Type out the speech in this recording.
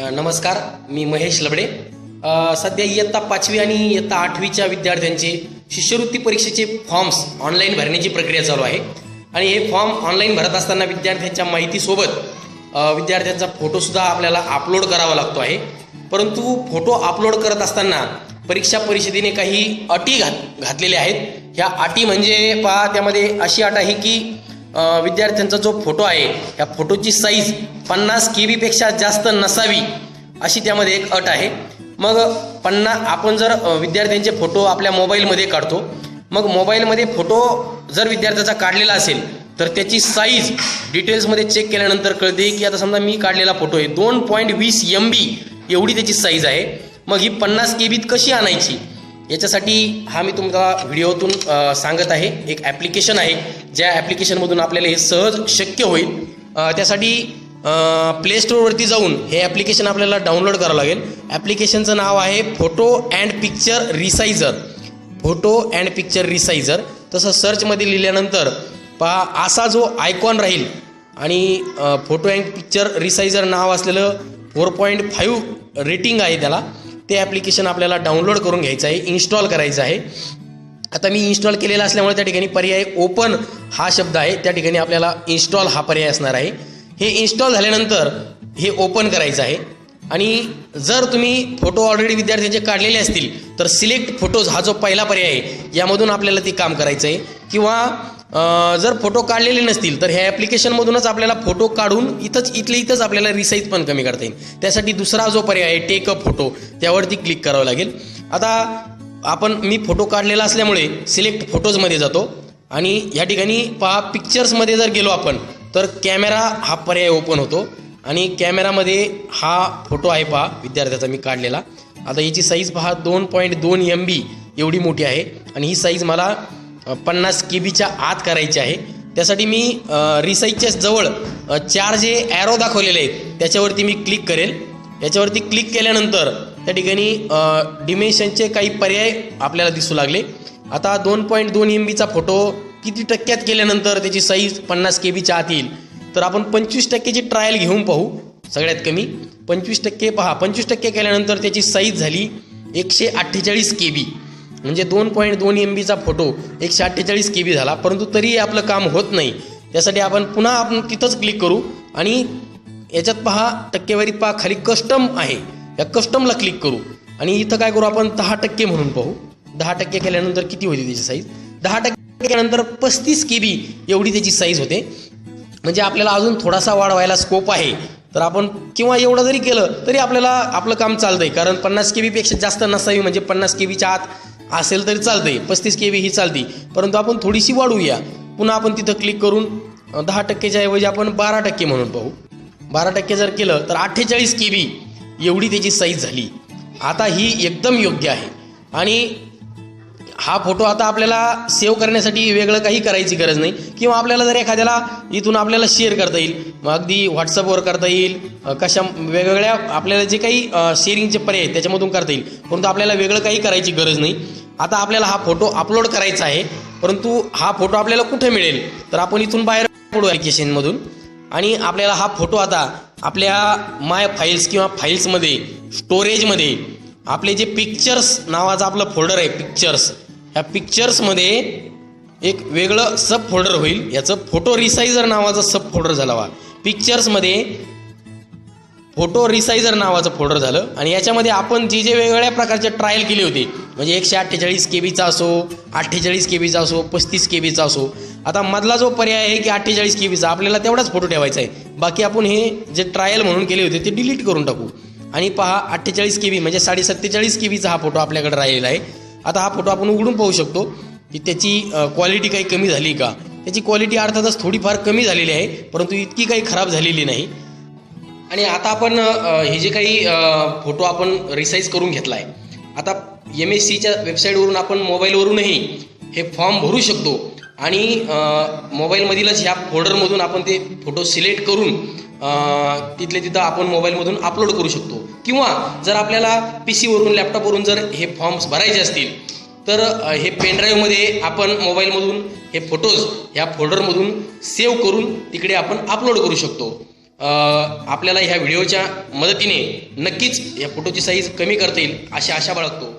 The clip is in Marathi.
नमस्कार मी महेश लबडे. सध्या इयत्ता पाचवी आणि इयत्ता आठवीच्या विद्यार्थ्यांचे शिष्यवृत्ती परीक्षेचे फॉर्म्स ऑनलाईन भरण्याची प्रक्रिया चालू आहे. आणि हे फॉर्म ऑनलाईन भरत असताना विद्यार्थ्यांच्या माहितीसोबत विद्यार्थ्यांचा फोटोसुद्धा आपल्याला अपलोड करावा लागतो आहे. परंतु फोटो अपलोड करत असताना परीक्षा परिषदेने काही अटी घात घातलेल्या आहेत. ह्या अटी म्हणजे पहा त्यामध्ये अशी अट आहे की विद्यार्थ्यांचा जो फोटो आहे या फोटोची साईज पन्नास के बीपेक्षा जास्त नसावी अशी त्यामध्ये एक अट आहे. मग पन्ना आपण जर विद्यार्थ्यांचे फोटो आपल्या मोबाईलमध्ये काढतो मग मोबाईलमध्ये फोटो जर विद्यार्थ्याचा काढलेला असेल तर त्याची साईज डिटेल्समध्ये चेक केल्यानंतर कळते की आता समजा मी काढलेला फोटो आहे. दोन पॉईंट वीस एम बी एवढी त्याची साईज आहे. मग ही पन्नास के बीत कशी आणायची? याच्यासाठी हा मी तुम्हाला व्हिडिओतून सांगत आहे. एक ॲप्लिकेशन आहे ज्या ॲप्लिकेशनमधून आपल्याला हे सहज शक्य होईल. त्यासाठी प्ले स्टोअरवरती जाऊन हे ॲप्लिकेशन आपल्याला डाउनलोड करावं लागेल. ॲप्लिकेशनचं नाव आहे photo and picture resizer photo and picture resizer तसं सर्चमध्ये लिहिल्यानंतर पहा असा जो आयकॉन राहील आणि फोटो अँड पिक्चर रिसायझर नाव असलेलं फोर पॉईंट फाईव्ह रेटिंग आहे त्याला. ते ॲप्लिकेशन आपल्याला डाउनलोड करून घ्यायचं आहे इन्स्टॉल करायचं आहे. आता मी इन्स्टॉल केलेला असल्यामुळे त्या ठिकाणी पर्याय ओपन हा शब्द आहे. त्या ठिकाणी आपल्याला इन्स्टॉल हा पर्याय असणार आहे. हे इन्स्टॉल झाल्यानंतर हे ओपन करायचं आहे. आणि जर तुम्ही फोटो ऑलरेडी विद्यार्थ्यांचे काढलेले असतील तर सिलेक्ट फोटोज हा जो पहिला पर्याय आहे यामधून आपल्याला ते काम करायचं आहे. किंवा जर फोटो काढलेले नसतील तर ह्या ॲप्लिकेशनमधूनच आपल्याला फोटो काढून इथंच इथले इथंच आपल्याला रिसाईज पण कमी करता येईल. त्यासाठी दुसरा जो पर्याय आहे टेक अ फोटो त्यावरती क्लिक करावं लागेल. आता आपण मी फोटो काढलेला असल्यामुळे सिलेक्ट फोटोजमध्ये जातो. आणि या ठिकाणी पहा पिक्चर्समध्ये जर गेलो आपण तर कॅमेरा हा पर्याय ओपन होतो. आणि कॅमेरामध्ये हा फोटो आहे पहा विद्यार्थ्याचा मी काढलेला. आता याची साईज पहा दोन पॉईंट दोन एम बी एवढी मोठी आहे. आणि ही साईज मला पन्नास के बीच्या आत करायची आहे. त्यासाठी मी रिसाईजच्या जवळ चार जे ॲरो दाखवलेले आहेत त्याच्यावरती मी क्लिक करेल. याच्यावरती क्लिक केल्यानंतर त्या ठिकाणी डिमेन्शनचे काही पर्याय आपल्याला दिसू लागले. आता दोन पॉईंट दोन एम बीचा फोटो किती टक्क्यात केल्यानंतर त्याची साईज पन्नास के बीच्या आत येईल? तर आपण पंचवीस टक्केची ट्रायल घेऊन पाहू सगळ्यात कमी. पंचवीस टक्के पहा पंचवीस टक्के केल्यानंतर त्याची साईज झाली एकशे अठ्ठेचाळीस के बी म्हणजे दोन पॉईंट दोन एम बीचा फोटो एकशे अठ्ठेचाळीस के बी झाला. परंतु तरीही आपलं काम होत नाही. त्यासाठी आपण पुन्हा आपण तिथंच क्लिक करू आणि याच्यात पहा टक्केवारीत पहा खाली कस्टम आहे. या कस्टमला क्लिक करू. आणि इथं काय करू आपण? दहा टक्के म्हणून पाहू. दहा टक्के केल्यानंतर किती होती त्याची साईज दहा टक्के केल्यानंतर पस्तीस के बी एवढी त्याची साईज होते. म्हणजे आपल्याला अजून थोडासा वाढवायला स्कोप आहे. तर आपण किंवा एवढं जरी केलं तरी आपल्याला आपलं काम चालतंय. कारण पन्नास के बीपेक्षा जास्त नसावी म्हणजे पन्नास के बीच्या आत असेल तरी चालतंय. पस्तीस के व्ही ही चालती. परंतु आपण थोडीशी वाढवूया पुन्हा आपण तिथं क्लिक करून दहा टक्केच्या ऐवजी आपण बारा टक्के म्हणून पाहू. बारा टक्के जर केलं तर अठ्ठेचाळीस के बी एवढी त्याची साईज झाली. आता ही एकदम योग्य आहे. आणि हा फोटो आता आपल्याला सेव्ह करण्यासाठी वेगळं काही करायची गरज नाही. किंवा आपल्याला जर एखाद्याला इथून आपल्याला शेअर करता येईल मग अगदी व्हॉट्सअपवर करता येईल कशा वेगवेगळ्या आपल्याला जे काही शेअरिंगचे पर्याय आहेत त्याच्यामधून करता येईल. परंतु आपल्याला वेगळं काही करायची गरज नाही. आता आपल्याला हा फोटो अपलोड करायचा आहे परंतु हा फोटो आपल्याला कुठे मिळेल? तर आपण इथून बाहेर पडू ॲप्लिकेशनमधून आणि आपल्याला हा फोटो आता आपल्या माय फाईल्स किंवा फाईल्समध्ये स्टोरेजमध्ये आपले जे पिक्चर्स नावाचं आपलं फोल्डर आहे पिक्चर्स ह्या पिक्चर्समध्ये एक वेगळं सब फोल्डर होईल. याचं फोटो रिसायझर नावाचं सब फोल्डर झाला हवा पिक्चर्समध्ये फोटो रिसायझर नावाचं फोल्डर झालं. आणि याच्यामध्ये आपण जे जे वेगवेगळ्या प्रकारचे ट्रायल केले होते म्हणजे एकशे अठ्ठेचाळीस के बीचा असो अठ्ठेचाळीस के बीचा असो पस्तीस के बीचा असो आता मधला जो पर्याय आहे की अठ्ठेचाळीस के बीचा आपल्याला तेवढाच फोटो ठेवायचा आहे. बाकी आपण हे जे ट्रायल म्हणून केले होते ते डिलीट करून टाकू. आणि पहा अठ्ठेचाळीस के बी म्हणजे साडे सत्तेचाळीस के बीचा हा फोटो आपल्याकडे राहिलेला आहे. आता हा फोटो आपण उघडून पाहू शकतो की त्याची क्वालिटी काही कमी झाली का? त्याची क्वालिटी अर्थातच थोडीफार कमी झालेली आहे परंतु इतकी काही खराब झालेली नाही. आणि आता आपण हे जे काही फोटो आपण रिसाईज करून घेतला आहे आता एम एस सीच्या वेबसाईटवरून आपण मोबाईलवरूनही हे फॉर्म भरू शकतो. आणि मोबाईलमधीलच ह्या फोल्डरमधून आपण ते फोटो सिलेक्ट करून तिथले तिथं आपण मोबाईलमधून अपलोड करू शकतो. किंवा जर आपल्याला पी सीवरून लॅपटॉपवरून जर हे फॉर्म्स भरायचे असतील तर हे पेनड्राईव्हमध्ये आपण मोबाईलमधून हे फोटोज ह्या फोल्डरमधून सेव्ह करून तिकडे आपण अपलोड करू शकतो. आपल्याला ह्या व्हिडिओच्या मदतीने नक्कीच या फोटोची साईज कमी करता येईल अशी आशा बाळगतो.